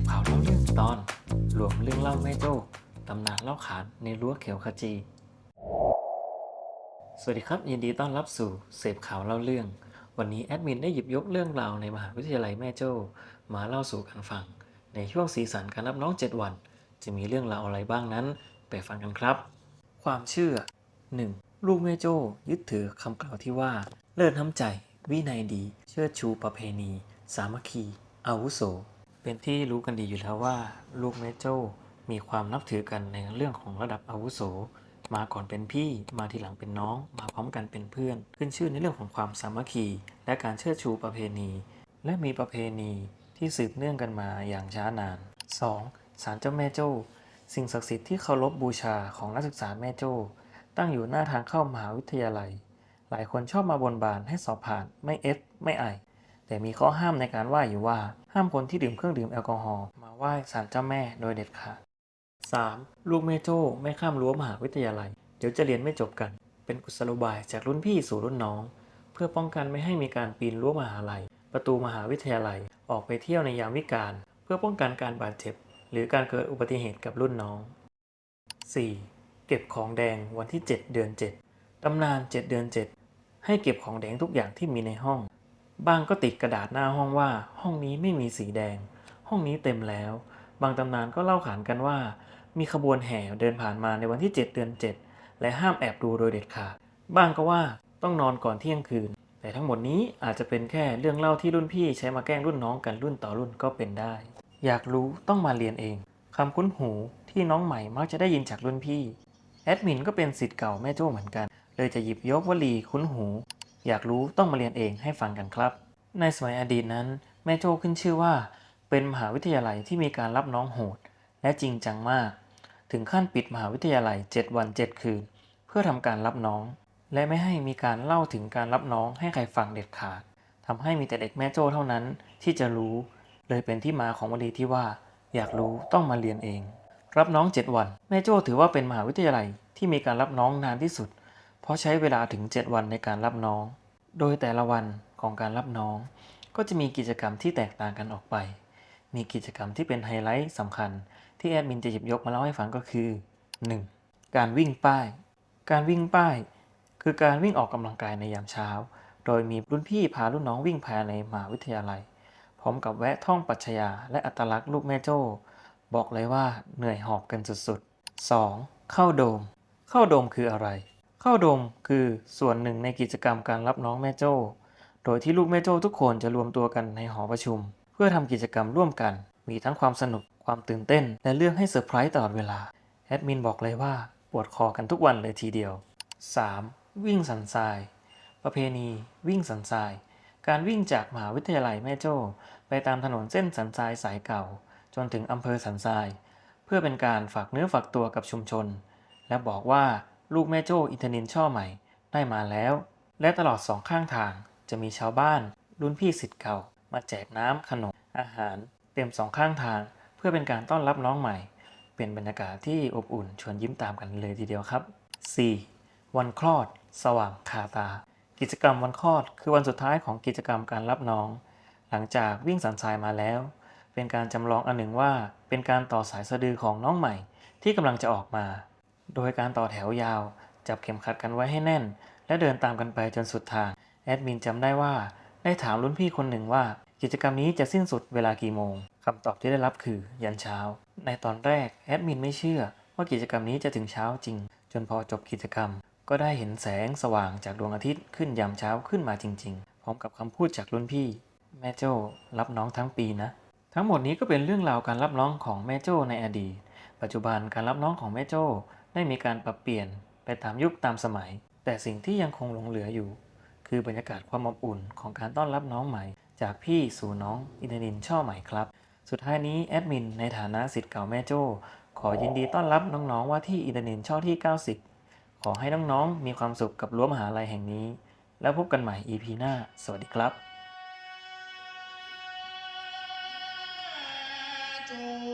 พข่าวเล่าเรื่องตอนรวมเรื่องเล่าแม่โจ้ตำนานเล่าขานในรั้วเขียวขจี สวัสดีครับ ยินดีต้อนรับสู่เสพข่าวเล่าเรื่อง วันนี้แอดมินได้หยิบยกเรื่องราวในมหาวิทยาลัยแม่โจ้ มาเล่าสู่กันฟัง ในช่วงสีสันการรับน้อง 7 วัน จะมีเรื่องราวอะไรบ้างนั้น ไปฟังกันครับ ความเชื่อ 1. ลูกแม่โจ้ยึดถือคำกล่าวที่ว่า เลิศน้ำใจ วินัยดี เชิดชูประเพณี สามัคคี อาวุโส เป็นที่รู้กันดีอยู่แล้วว่า ลูกแม่โจ้มีความนับถือกันในเรื่องของระดับอาวุโส มาก่อนเป็นพี่มาทีหลังเป็นน้อง มาพร้อมกันเป็นเพื่อน ขึ้นชื่อในเรื่องของความสามัคคี และการเชิดชูประเพณี และมีประเพณีที่สืบเนื่องกันมาอย่างช้านาน 2. ศาลเจ้าแม่โจ้ สิ่งศักดิ์สิทธิ์ที่เคารพบูชาของนักศึกษาแม่โจ้ ตั้งอยู่หน้าทางเข้ามหาวิทยาลัย หลายคนชอบมาบนบานให้สอบผ่านไม่เอฟไม่ไอ แต่มีข้อห้ามในการไหว้อยู่ว่า ห้ามคนที่ดื่มเครื่องดื่มแอลกอฮอล์มาไหว้ศาลเจ้าแม่โดยเด็ดขาด 3. ลูกแม่โจ้ไม่ข้ามรั้วมหาวิทยาลัย เดี๋ยวจะเรียนไม่จบกัน เป็นกุศโลบายจากรุ่นพี่สู่รุ่นน้อง เพื่อป้องกันไม่ให้มีการปีนรั้วมหาลัย ประตูมหาวิทยาลัยออกไปเที่ยวในยามวิกาลเพื่อป้องกันการบาดเจ็บ หรือการเกิดอุบัติเหตุกับรุ่นน้อง 4. เก็บของแดงวันที่ 7 เดือน 7ตำนาน 7 เดือน 7 ให้เก็บของแดงทุกอย่างที่มีในห้อง บางก็ติดกระดาษหน้าห้องว่า ห้องนี้ไม่มีสีแดง ห้องนี้เต็มแล้ว บางตำนานก็เล่าขานกันว่า มีขบวนแห่เดินผ่านมาในวันที่ 7 เดือน 7 และห้ามแอบดูโดยเด็ดขาดบ้างก็ว่าต้องนอนก่อนเที่ยงคืน แต่ทั้งหมดนี้อาจจะเป็นแค่เรื่องเล่าที่รุ่นพี่ใช้มาแกล้งรุ่นน้องกันรุ่นต่อรุ่นก็เป็นได้ อยากรู้ต้องมาเรียนเองคำคุ้นหูที่น้องใหม่มักจะได้ยินจากรุ่นพี่แอดมินก็เป็นสิทธิ์เก่าแม่โจ้เหมือนกัน เลยจะหยิบยกวลีคุ้นหู อยากรู้ต้องมาเรียนเองให้ฟังกันครับ ในสมัยอดีตนั้น แม่โจ้ขึ้นชื่อว่า เป็นมหาวิทยาลัยที่มีการรับน้องโหด และจริงจังมาก ถึงขั้นปิดมหาวิทยาลัย 7 วัน 7 คืน เพื่อทำการรับน้อง และไม่ให้มีการเล่าถึงการรับน้องให้ใครฟังเด็ดขาดทำให้มีแต่เด็กแม่โจ้เท่านั้นที่จะรู้ เลยเป็นที่มาของวลีที่ว่า อยากรู้ต้องมาเรียนเอง รับน้อง 7 วัน แม่โจ้ถือว่าเป็นมหาวิทยาลัยที่มีการรับน้องนานที่สุด เพราะใช้เวลาถึง 7 วันในการรับน้อง โดยแต่ละวันของการรับน้อง ก็จะมีกิจกรรมที่แตกต่างกันออกไป มีกิจกรรมที่เป็นไฮไลท์สำคัญ ที่แอดมินจะหยิบยกมาเล่าให้ฟังก็คือ 1. การวิ่งป้าย การวิ่งป้าย คือการวิ่งออกกำลังกายในยามเช้า โดยมีรุ่นพี่พารุ่นน้องวิ่งภายในมหาวิทยาลัย พร้อมกับแวะท่องปรัชญาและอัตลักษณ์ลูกแม่โจ้ บอกเลยว่าเหนื่อยหอบกันสุดๆ 2. เข้าโดม เข้าโดมคืออะไร เข้าดมคือส่วนหนึ่งในกิจกรรมการรับน้องแม่โจ้ โดยที่ลูกแม่โจ้ทุกคนจะรวมตัวกันในหอประชุม เพื่อทำกิจกรรมร่วมกัน มีทั้งความสนุกความตื่นเต้น และเรื่องให้เซอร์ไพรส์ตลอดเวลา แอดมินบอกเลยว่าปวดคอกันทุกวันเลยทีเดียว 3. วิ่งสันทราย ประเพณีวิ่งสันทราย การวิ่งจากมหาวิทยาลัยแม่โจ้ไปตามถนนเส้นสันทรายสายเก่า จนถึงอำเภอสันทราย เพื่อเป็นการฝากเนื้อฝากตัวกับชุมชน และบอกว่า ลูกแม่โจ้อินทนินช่อใหม่ได้มาแล้ว และตลอดสองข้างทางจะมีชาวบ้าน รุ่นพี่สิทธิ์เก่า มาแจกน้ำขนมอาหารเต็มสองข้างทาง เพื่อเป็นการต้อนรับน้องใหม่ เป็นบรรยากาศที่อบอุ่นชวนยิ้มตามกันเลยทีเดียวครับ 4. วันคลอด สว่างคาตา กิจกรรมวันคลอด คือวันสุดท้ายของกิจกรรมการรับน้อง หลังจากวิ่งสันทรายมาแล้ว เป็นการจำลองอันหนึ่งว่าเป็นการต่อสายสะดือของน้องใหม่ ที่กำลังจะออกมา โดยการต่อแถวยาว จับเข็มขัดกันไว้ให้แน่น และเดินตามกันไปจนสุดทาง แอดมินจำได้ว่าได้ถามรุ่นพี่คนหนึ่งว่า กิจกรรมนี้จะสิ้นสุดเวลากี่โมงคำตอบที่ได้รับคือยันเช้า ในตอนแรกแอดมินไม่เชื่อว่ากิจกรรมนี้จะถึงเช้าจริง จนพอจบกิจกรรม ก็ได้เห็นแสงสว่างจากดวงอาทิตย์ขึ้นยามเช้าขึ้นมาจริง ๆ พร้อมกับคำพูดจากรุ่นพี่ แม่โจ้รับน้องทั้งปีนะ ทั้งหมดนี้ก็เป็นเรื่องราวการรับน้องของแม่โจ้ในอดีต ปัจจุบันการรับน้องของแม่โจ้ ได้มีการปรับเปลี่ยนไปตามยุคตามสมัย แต่สิ่งที่ยังคงหลงเหลืออยู่ คือบรรยากาศความอบอุ่นของการต้อนรับน้องใหม่ จากพี่สู่น้องอินทนินช่อใหม่ครับ สุดท้ายนี้แอดมินในฐานะสิทธิ์เก่าแม่โจ้ขอยินดีต้อนรับน้องๆว่าที่อินทนินช่อที่ 90 ขอให้น้องๆมีความสุขกับรั้วมหาลัยแห่งนี้ แล้วพบกันใหม่ EP หน้า สวัสดีครับจู